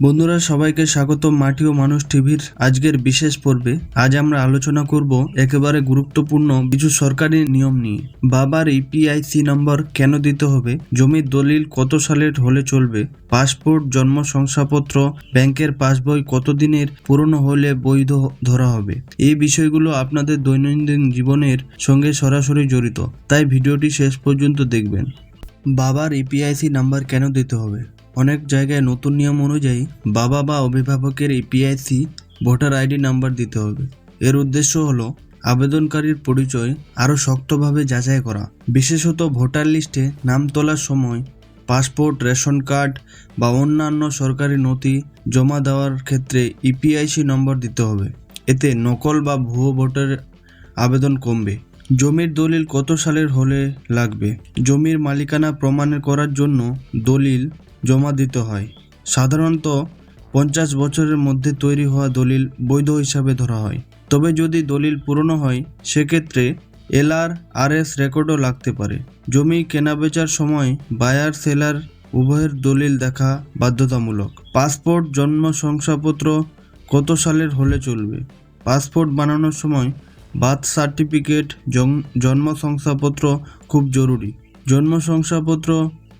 বন্ধুরা, সবাইকে স্বাগত মাটি ও মানুষ টিভির আজকের বিশেষ পর্বে। আজ আমরা আলোচনা করব একেবারে গুরুত্বপূর্ণ কিছু সরকারি নিয়ম নিয়ে। বাবার ইপিআইসি নম্বর কেন দিতে হবে? জমির দলিল কত সালের হলে চলবে? পাসপোর্ট, জন্ম শংসাপত্র, ব্যাংকের পাসবই কতদিনের পুরনো হলে বৈধ ধরা হবে? এই বিষয়গুলো আপনাদের দৈনন্দিন জীবনের সঙ্গে সরাসরি জড়িত। তাই ভিডিওটি শেষ পর্যন্ত দেখবেন। বাবার ইপিআইসি নাম্বার কেন দিতে হবে? অনেক জায়গায় নতুন নিয়ম অনুযায়ী বাবা বা অভিভাবকের ইপিআইসি ভোটার আইডি নাম্বার দিতে হবে। এর উদ্দেশ্য হলো আবেদনকারীর পরিচয় আরও শক্তভাবে যাচাই করা। বিশেষত ভোটার লিস্টে নাম তোলার সময় পাসপোর্ট, রেশন কার্ড বা অন্যান্য সরকারি নথি জমা দেওয়ার ক্ষেত্রে ইপিআইসি নম্বর দিতে হবে। এতে নকল বা ভুয়ো ভোটার আবেদন কমবে। জমির দলিল কত সালের হলে লাগবে? জমির মালিকানা প্রমাণ করার জন্য দলিল জমা দিতে হয়। সাধারণত পঞ্চাশ বছরের মধ্যে তৈরি হওয়া দলিল বৈধ হিসাবে ধরা হয়। তবে যদি দলিল পুরনো হয়, সেক্ষেত্রে এলআর আর এস রেকর্ডও লাগতে পারে। জমি কেনাবেচার সময় বায়ার, সেলার, উভয়ের দলিল দেখা বাধ্যতামূলক। পাসপোর্ট, জন্ম শংসাপত্র কত সালের হলে চলবে? পাসপোর্ট বানানোর সময় বার্থ সার্টিফিকেট জন্ম শংসাপত্র খুব জরুরি। জন্ম শংসাপত্র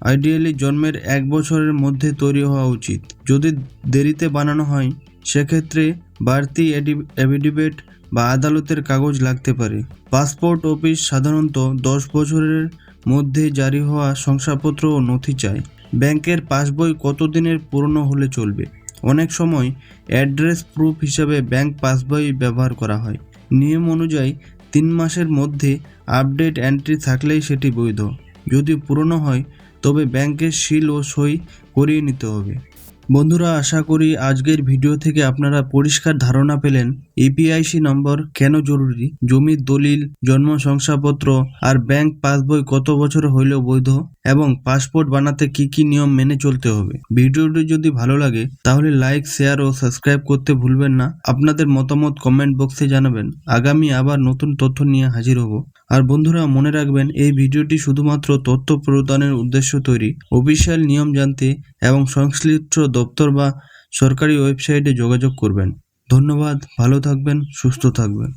আইডিয়ালি জন্মের এক বছরের মধ্যে তৈরি হওয়া উচিত। যদি দেরিতে বানানো হয়, সেক্ষেত্রে বাড়তি অ্যাফিডেভিট বা আদালতের কাগজ লাগতে পারে। পাসপোর্ট অফিস সাধারণত দশ বছরের মধ্যে জারি হওয়া শংসাপত্র ও নথি চায়। ব্যাংকের পাসবই কতদিনের পুরনো হলে চলবে? অনেক সময় অ্যাড্রেস প্রুফ হিসাবে ব্যাংক পাসবই ব্যবহার করা হয়। নিয়ম অনুযায়ী তিন মাসের মধ্যে আপডেট এন্ট্রি থাকলেই সেটি বৈধ। যদি পুরনো হয় তবে ব্যাংকের সিল ও সই করিয়ে নিতে হবে। বন্ধুরা, আশা করি আজকের ভিডিও থেকে আপনারা পরিষ্কার ধারণা পেলেন ইপিআইসি নম্বর কেন জরুরি, জমির দলিল, জন্ম শংসাপত্র আর ব্যাংক পাসবই কত বছর হইলেও বৈধ এবং পাসপোর্ট বানাতে কি কি নিয়ম মেনে চলতে হবে। ভিডিওটি যদি ভালো লাগে, তাহলে লাইক, শেয়ার ও সাবস্ক্রাইব করতে ভুলবেন না। আপনাদের মতামত কমেন্ট বক্সে জানাবেন। আগামী আবার নতুন তথ্য নিয়ে হাজির হব। আর বন্ধুরা, মনে রাখবেন, এই ভিডিওটি শুধুমাত্র তথ্য প্রদানের উদ্দেশ্য তৈরি। অফিসিয়াল নিয়ম জানতে এবং সংশ্লিষ্ট দপ্তর বা সরকারি ওয়েবসাইটে যোগাযোগ করবেন। ধন্যবাদ ভালো থাকবেন সুস্থ থাকবেন।